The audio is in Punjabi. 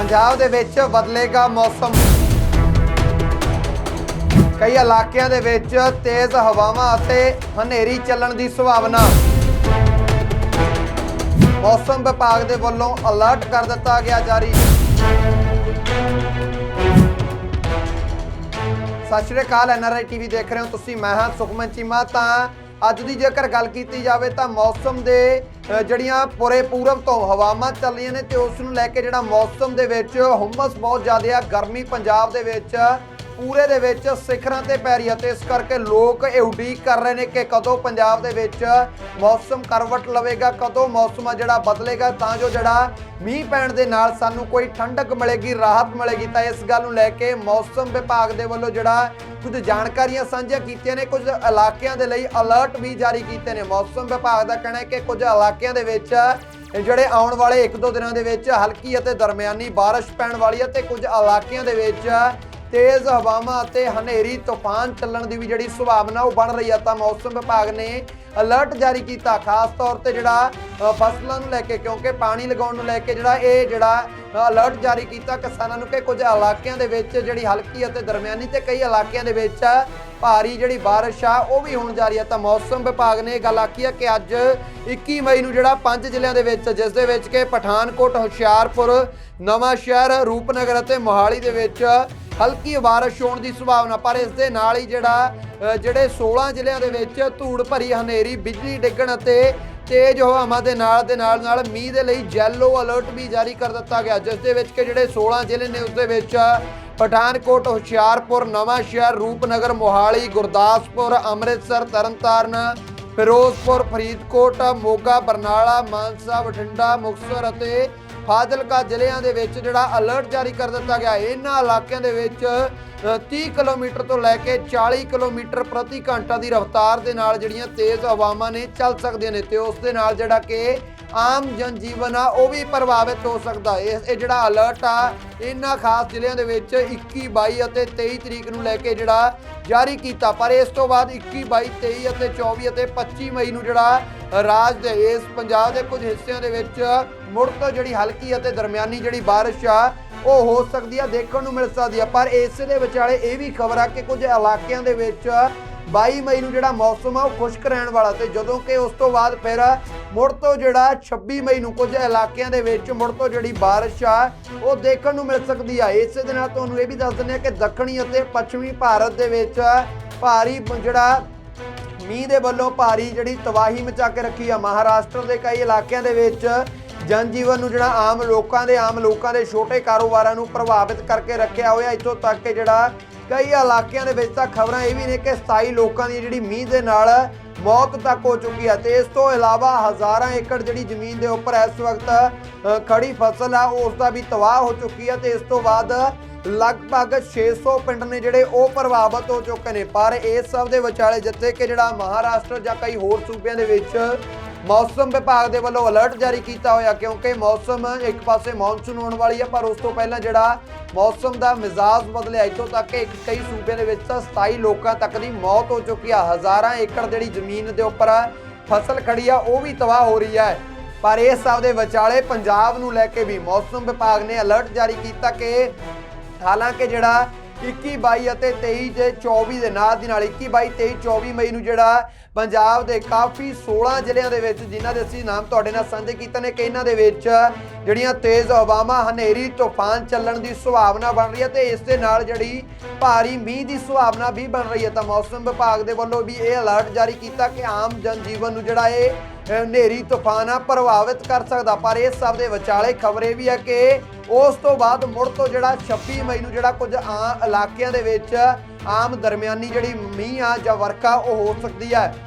ਪੰਜਾਬ ਦੇ ਵਿੱਚ ਬਦਲੇਗਾ ਮੌਸਮ। ਕਈ ਇਲਾਕਿਆਂ ਦੇ ਵਿੱਚ ਤੇਜ਼ ਹਵਾਵਾਂ ਅਤੇ ਹਨੇਰੀ ਚੱਲਣ ਦੀ ਸੰਭਾਵਨਾ। ਮੌਸਮ ਵਿਭਾਗ ਦੇ ਵੱਲੋਂ ਅਲਰਟ ਕਰ ਦਿੱਤਾ ਗਿਆ ਜਾਰੀ। ਸਤਿ ਸ਼੍ਰੀ ਅਕਾਲ ਐਨਆਰਆਈ ਟੀਵੀ ਦੇਖ ਰਹੇ ਹੋ ਤੁਸੀਂ, ਮੈਂ ਹਾਂ ਸੁਖਮਨ ਚੀਮਾ, ਤਾਂ ਅੱਜ ਦੀ ਜੇਕਰ ਗੱਲ ਕੀਤੀ ਜਾਵੇ ਤਾਂ ਮੌਸਮ ਦੇ ਜਿਹੜੀਆਂ ਪੂਰੇ ਪੂਰਬ ਤੋਂ ਹਵਾਵਾਂ ਚੱਲ ਰਹੀਆਂ ਨੇ ਤੇ ਉਸ ਨੂੰ ਲੈ ਕੇ ਜਿਹੜਾ ਮੌਸਮ ਦੇ ਵਿੱਚ ਹੁਮਸ ਬਹੁਤ ਜ਼ਿਆਦਾ ਆ। ਗਰਮੀ ਪੰਜਾਬ ਦੇ ਵਿੱਚ ਪੂਰੇ ਦੇ ਵਿੱਚ ਸਿਖਰਾਂ ਤੇ ਪੈ ਰਹੀ ਹੈ ਤੇ ਇਸ ਕਰਕੇ ਲੋਕ ਇਹ ਉਡੀਕ ਕਰ ਰਹੇ ਨੇ ਕਿ ਕਦੋਂ ਪੰਜਾਬ ਦੇ ਵਿੱਚ ਮੌਸਮ ਕਰਵਟ ਲਵੇਗਾ, ਕਦੋਂ ਮੌਸਮ ਆ ਜਿਹੜਾ ਬਦਲੇਗਾ, ਤਾਂ ਜੋ ਜਿਹੜਾ ਮੀਂਹ ਪੈਣ ਦੇ ਨਾਲ ਸਾਨੂੰ ਕੋਈ ਠੰਡਕ ਮਿਲੇਗੀ, ਰਾਹਤ ਮਿਲੇਗੀ, ਤਾਂ ਇਸ ਗੱਲ ਨੂੰ ਲੈ ਕੇ ਮੌਸਮ ਵਿਭਾਗ ਦੇ ਵੱਲੋਂ ਜਿਹੜਾ ਕੁਝ ਜਾਣਕਾਰੀਆਂ ਸਾਂਝੀਆਂ ਕੀਤੀਆਂ ਨੇ, ਕੁਝ ਇਲਾਕਿਆਂ ਦੇ ਲਈ ਅਲਰਟ ਵੀ ਜਾਰੀ ਕੀਤੇ ਨੇ। ਮੌਸਮ ਵਿਭਾਗ ਦਾ ਕਹਿਣਾ ਹੈ ਕਿ ਕੁਝ ਇਲਾਕਿਆਂ ਦੇ ਵਿੱਚ ਜਿਹੜੇ ਆਉਣ ਵਾਲੇ 1-2 ਦਿਨਾਂ ਦੇ ਵਿੱਚ ਹਲਕੀ ਅਤੇ ਦਰਮਿਆਨੀ ਬਾਰਿਸ਼ ਪੈਣ ਵਾਲੀ ਹੈ ਤੇ ਕੁਝ ਇਲਾਕਿਆਂ ਦੇ ਵਿੱਚ ਤੇਜ਼ ਹਵਾਵਾਂ ਅਤੇ ਹਨੇਰੀ, ਤੂਫਾਨ ਚੱਲਣ ਦੀ ਵੀ ਜਿਹੜੀ ਸੰਭਾਵਨਾ ਉਹ ਬਣ ਰਹੀ ਆ, ਤਾਂ ਮੌਸਮ ਵਿਭਾਗ ਨੇ ਅਲਰਟ ਜਾਰੀ ਕੀਤਾ। ਖਾਸ ਤੌਰ ਤੇ ਜਿਹੜਾ ਫਸਲਾਂ ਨੂੰ ਲੈ ਕੇ, ਕਿਉਂਕਿ ਪਾਣੀ ਲਗਾਉਣ ਨੂੰ ਲੈ ਕੇ ਜਿਹੜਾ ਇਹ ਜਿਹੜਾ ਅਲਰਟ ਜਾਰੀ ਕੀਤਾ ਕਿਸਾਨਾਂ ਨੂੰ ਕਿ ਕੁਝ ਇਲਾਕਿਆਂ ਦੇ ਵਿੱਚ ਜਿਹੜੀ ਹਲਕੀ ਅਤੇ ਦਰਮਿਆਨੀ ਤੇ ਕਈ ਇਲਾਕਿਆਂ ਦੇ ਵਿੱਚ ਭਾਰੀ ਜਿਹੜੀ ਬਾਰਿਸ਼ ਆ, ਉਹ ਵੀ ਹੋਣ ਜਾ ਰਹੀ ਹੈ ਤਾਂ ਮੌਸਮ ਵਿਭਾਗ ਨੇ ਇਹ ਗੱਲ ਆਖੀ ਹੈ ਕਿ ਅੱਜ 21 ਮਈ ਨੂੰ ਜਿਹੜਾ ਪੰਜ ਜ਼ਿਲ੍ਹਿਆਂ ਦੇ ਵਿੱਚ, ਜਿਸ ਦੇ ਵਿੱਚ ਕਿ ਪਠਾਨਕੋਟ, ਹੁਸ਼ਿਆਰਪੁਰ ਨਵਾਂ ਸ਼ਹਿਰ ਰੂਪਨਗਰ ਅਤੇ ਮੋਹਾਲੀ ਦੇ ਵਿੱਚ ਹਲਕੀ ਬਾਰਿਸ਼ ਹੋਣ ਦੀ ਸੰਭਾਵਨਾ, ਪਰ ਇਸ ਦੇ ਨਾਲ ਹੀ ਜਿਹੜਾ ਜਿਹੜੇ 16 ਜ਼ਿਲ੍ਹਿਆਂ ਦੇ ਵਿੱਚ ਧੂੜ ਭਰੀ ਹਨੇਰੀ, ਬਿਜਲੀ ਡਿੱਗਣ ਅਤੇ ਤੇਜ਼ ਹਵਾਵਾਂ ਦੇ ਨਾਲ ਦੇ ਨਾਲ ਨਾਲ ਮੀਂਹ ਦੇ ਲਈ ਯੈਲੋ ਅਲਰਟ ਵੀ ਜਾਰੀ ਕਰ ਦਿੱਤਾ ਗਿਆ, ਜਿਸ ਦੇ ਵਿੱਚ ਕਿ ਜਿਹੜੇ 16 ਜ਼ਿਲ੍ਹੇ ਨੇ ਉਸ ਦੇ ਵਿੱਚ ਪਠਾਨਕੋਟ, ਹੁਸ਼ਿਆਰਪੁਰ ਨਵਾਂ ਸ਼ਹਿਰ ਰੂਪਨਗਰ, ਮੋਹਾਲੀ, ਗੁਰਦਾਸਪੁਰ, ਅੰਮ੍ਰਿਤਸਰ, ਤਰਨਤਾਰਨ ਫਿਰੋਜ਼ਪੁਰ ਫਰੀਦਕੋਟ ਮੋਗਾ ਬਰਨਾਲਾ ਮਾਨਸਾ ਬਠਿੰਡਾ ਮੁਕਤਸਰ ਅਤੇ ਫਾਜ਼ਿਲਕਾ ਜ਼ਿਲ੍ਹਿਆਂ ਦੇ ਵਿੱਚ ਜਿਹੜਾ ਅਲਰਟ ਜਾਰੀ ਕਰ ਦਿੱਤਾ ਗਿਆ। ਇਹਨਾਂ ਇਲਾਕਿਆਂ ਦੇ ਵਿੱਚ ਅ, 30 ਕਿਲੋਮੀਟਰ ਤੋਂ ਲੈ ਕੇ 40 ਕਿਲੋਮੀਟਰ ਪ੍ਰਤੀ ਘੰਟਾ ਦੀ ਰਫ਼ਤਾਰ ਦੇ ਨਾਲ ਜਿਹੜੀਆਂ ਤੇਜ਼ ਹਵਾਵਾਂ ਨੇ ਚੱਲ ਸਕਦੀਆਂ ਨੇ ਤੇ ਉਸ ਦੇ ਨਾਲ ਜਿਹੜਾ ਕਿ ਆਮ ਜਨਜੀਵਨ ਆ, ਉਹ ਵੀ ਪ੍ਰਭਾਵਿਤ ਹੋ ਸਕਦਾ ਹੈ। ਇਹ ਇਹ ਜਿਹੜਾ ਅਲਰਟ ਆ, ਇਹਨਾਂ ਖਾਸ ਜ਼ਿਲ੍ਹਿਆਂ ਦੇ ਵਿੱਚ 21 22 ਅਤੇ 23 ਤਰੀਕ ਨੂੰ ਲੈ ਕੇ ਜਿਹੜਾ ਜਾਰੀ ਕੀਤਾ। ਪਰ ਇਸ ਤੋਂ ਬਾਅਦ 21 22 23 ਅਤੇ 24 ਅਤੇ 25 ਮਈ ਨੂੰ ਜਿਹੜਾ ਰਾਜ ਦੇ, ਇਸ ਪੰਜਾਬ ਦੇ ਕੁਝ ਹਿੱਸਿਆਂ ਦੇ ਵਿੱਚ ਮੁੜ ਤੋਂ ਜਿਹੜੀ ਹਲਕੀ ਅਤੇ ਦਰਮਿਆਨੀ ਜਿਹੜੀ ਬਾਰਿਸ਼ ਆ, ਉਹ ਹੋ ਸਕਦੀ ਆ, ਦੇਖਣ ਨੂੰ ਮਿਲ ਸਕਦੀ ਆ। ਪਰ ਇਸ ਦੇ ਵਿਚਾਲੇ ਇਹ ਵੀ ਖਬਰ ਆ ਕਿ ਕੁਝ ਇਲਾਕਿਆਂ ਦੇ ਵਿੱਚ 22 ਮਈ ਨੂੰ ਜਿਹੜਾ ਮੌਸਮ ਆ ਉਹ ਖੁਸ਼ਕ ਰਹਿਣ ਵਾਲਾ ਤੇ ਜਦੋਂ ਕਿ ਉਸ ਤੋਂ ਬਾਅਦ ਫਿਰ ਮੁੜ ਤੋਂ ਜਿਹੜਾ 26 ਮਈ ਨੂੰ ਕੁਝ ਇਲਾਕਿਆਂ ਦੇ ਵਿੱਚ ਮੁੜ ਤੋਂ ਜਿਹੜੀ ਬਾਰਿਸ਼ ਆ, ਉਹ ਦੇਖਣ ਨੂੰ ਮਿਲ ਸਕਦੀ ਆ। ਇਸੇ ਦੇ ਨਾਲ ਤੁਹਾਨੂੰ ਇਹ ਵੀ ਦੱਸ ਦਿੰਦੇ ਆ ਕਿ ਦੱਖਣੀ ਅਤੇ ਪੱਛਮੀ ਭਾਰਤ ਦੇ ਵਿੱਚ ਭਾਰੀ ਜਿਹੜਾ ਮੀਂਹ ਦੇ ਵੱਲੋਂ ਭਾਰੀ ਜਿਹੜੀ ਤਬਾਹੀ ਮਚਾ ਕੇ ਰੱਖੀ ਆ। ਮਹਾਰਾਸ਼ਟਰ ਦੇ ਕਈ ਇਲਾਕਿਆਂ ਦੇ ਵਿੱਚ ਜਨਜੀਵਨ ਨੂੰ ਜਿਹੜਾ ਆਮ ਲੋਕਾਂ ਦੇ ਆਮ ਲੋਕਾਂ ਦੇ ਛੋਟੇ ਕਾਰੋਬਾਰਾਂ ਨੂੰ ਪ੍ਰਭਾਵਿਤ ਕਰਕੇ ਰੱਖਿਆ ਹੋਇਆ ਇੱਥੋਂ ਤੱਕ ਕਿ ਜਿਹੜਾ ਕਈ ਇਲਾਕਿਆਂ ਦੇ ਵਿੱਚ ਤਾਂ ਖਬਰਾਂ ਇਹ ਵੀ ਨੇ ਕਿ 27 ਲੋਕਾਂ ਦੀ ਜਿਹੜੀ ਮੀਂਹ ਦੇ ਨਾਲ ਮੌਤ ਤੱਕ ਹੋ ਚੁੱਕੀ ਹੈ ਤੇ ਇਸ ਤੋਂ ਇਲਾਵਾ ਹਜ਼ਾਰਾਂ ਏਕੜ ਜਿਹੜੀ ਜ਼ਮੀਨ ਦੇ ਉੱਪਰ ਇਸ ਵਕਤ ਅ, ਖੜੀ ਫਸਲ ਆ ਉਸ ਦਾ ਵੀ ਤਬਾਹ ਹੋ ਚੁੱਕੀ ਹੈ ਤੇ ਇਸ ਤੋਂ ਬਾਅਦ ਲਗਭਗ 600 ਪਿੰਡ ਨੇ ਜਿਹੜੇ ਉਹ ਪ੍ਰਭਾਵਿਤ ਹੋ ਚੁੱਕੇ ਨੇ। ਪਰ ਇਸ ਸਭ ਦੇ ਵਿਚਾਲੇ ਜਿੱਥੇ ਕਿ ਜਿਹੜਾ ਮਹਾਰਾਸ਼ਟਰ ਜਾਂ ਕਈ ਹੋਰ ਸੂਬਿਆਂ ਦੇ ਵਿੱਚ ਮੌਸਮ ਵਿਭਾਗ ਦੇ ਵੱਲੋਂ ਅਲਰਟ ਜਾਰੀ ਕੀਤਾ ਹੋਇਆ ਕਿਉਂਕਿ ਮੌਸਮ ਇੱਕ ਪਾਸੇ ਮੌਨਸੂਨ ਆਉਣ ਵਾਲੀ ਹੈ, ਪਰ ਉਸ ਤੋਂ ਪਹਿਲਾਂ ਜਿਹੜਾ ਮੌਸਮ ਦਾ ਮਿਜ਼ਾਜ ਬਦਲਿਆ, ਇੱਥੋਂ ਤੱਕ ਕਿ ਇੱਕ ਕਈ ਸੂਬੇ ਦੇ ਵਿੱਚ ਤਾਂ 27 ਲੋਕਾਂ ਤੱਕ ਦੀ ਮੌਤ ਹੋ ਚੁੱਕੀ ਆ। ਹਜ਼ਾਰਾਂ ਏਕੜ ਜਿਹੜੀ ਜ਼ਮੀਨ ਦੇ ਉੱਪਰ ਫਸਲ ਖੜੀ ਆ, ਉਹ ਵੀ ਤਬਾਹ ਹੋ ਰਹੀ ਹੈ। ਪਰ ਇਸ ਸਭ ਦੇ ਵਿਚਾਲੇ ਪੰਜਾਬ ਨੂੰ ਲੈ ਕੇ ਵੀ ਮੌਸਮ ਵਿਭਾਗ ਨੇ ਅਲਰਟ ਜਾਰੀ ਕੀਤਾ ਕਿ ਹਾਲਾਂਕਿ ਜਿਹੜਾ 21 22 ਅਤੇ 23 ਦੇ 24 ਦੇ ਨਾਲ ਦੀ ਨਾਲ 21 22 23 24 ਮਈ ਨੂੰ ਜਿਹੜਾ ਪੰਜਾਬ ਦੇ ਕਾਫੀ 16 ਜ਼ਿਲ੍ਹਿਆਂ ਦੇ ਵਿੱਚ ਜਿਨ੍ਹਾਂ ਦੇ ਅਸੀਂ ਨਾਮ ਤੁਹਾਡੇ ਨਾਲ ਸਾਂਝੇ ਕੀਤੇ ਨੇ ਕਿ ਇਹਨਾਂ ਦੇ ਵਿੱਚ ਜਿਹੜੀਆਂ ਤੇਜ਼ ਹਵਾਵਾਂ, ਹਨੇਰੀ, ਤੂਫਾਨ ਚੱਲਣ ਦੀ ਸੰਭਾਵਨਾ ਬਣ ਰਹੀ ਹੈ ਤੇ ਇਸ ਦੇ ਨਾਲ ਜਿਹੜੀ ਭਾਰੀ ਮੀਂਹ ਦੀ ਸੰਭਾਵਨਾ ਵੀ ਬਣ ਰਹੀ ਹੈ ਤਾਂ ਮੌਸਮ ਵਿਭਾਗ ਦੇ ਵੱਲੋਂ ਵੀ ਇਹ ਅਲਰਟ ਜਾਰੀ ਕੀਤਾ ਕਿ ਆਮ ਜਨ ਜੀਵਨ ਨੂੰ ਜਿਹੜਾ ਇਹ ਹਨੇਰੀ ਤੂਫਾਨ ਆ, ਪ੍ਰਭਾਵਿਤ ਕਰ ਸਕਦਾ, ਪਰ ਇਸ ਸਭ ਦੇ ਵਿਚਾਲੇ ਖਬਰ ਇਹ ਵੀ ਹੈ ਕਿ ਉਸ ਤੋਂ ਬਾਅਦ ਮੁੜ ਤੋਂ ਜਿਹੜਾ 26 ਮਈ ਨੂੰ ਜਿਹੜਾ ਕੁਝ ਆ ਇਲਾਕਿਆਂ ਦੇ ਵਿੱਚ ਆਮ ਦਰਮਿਆਨੀ ਜਿਹੜੀ ਮੀਂਹ ਆ ਜਾਂ ਵਰਖਾ ਉਹ ਹੋ ਸਕਦੀ ਹੈ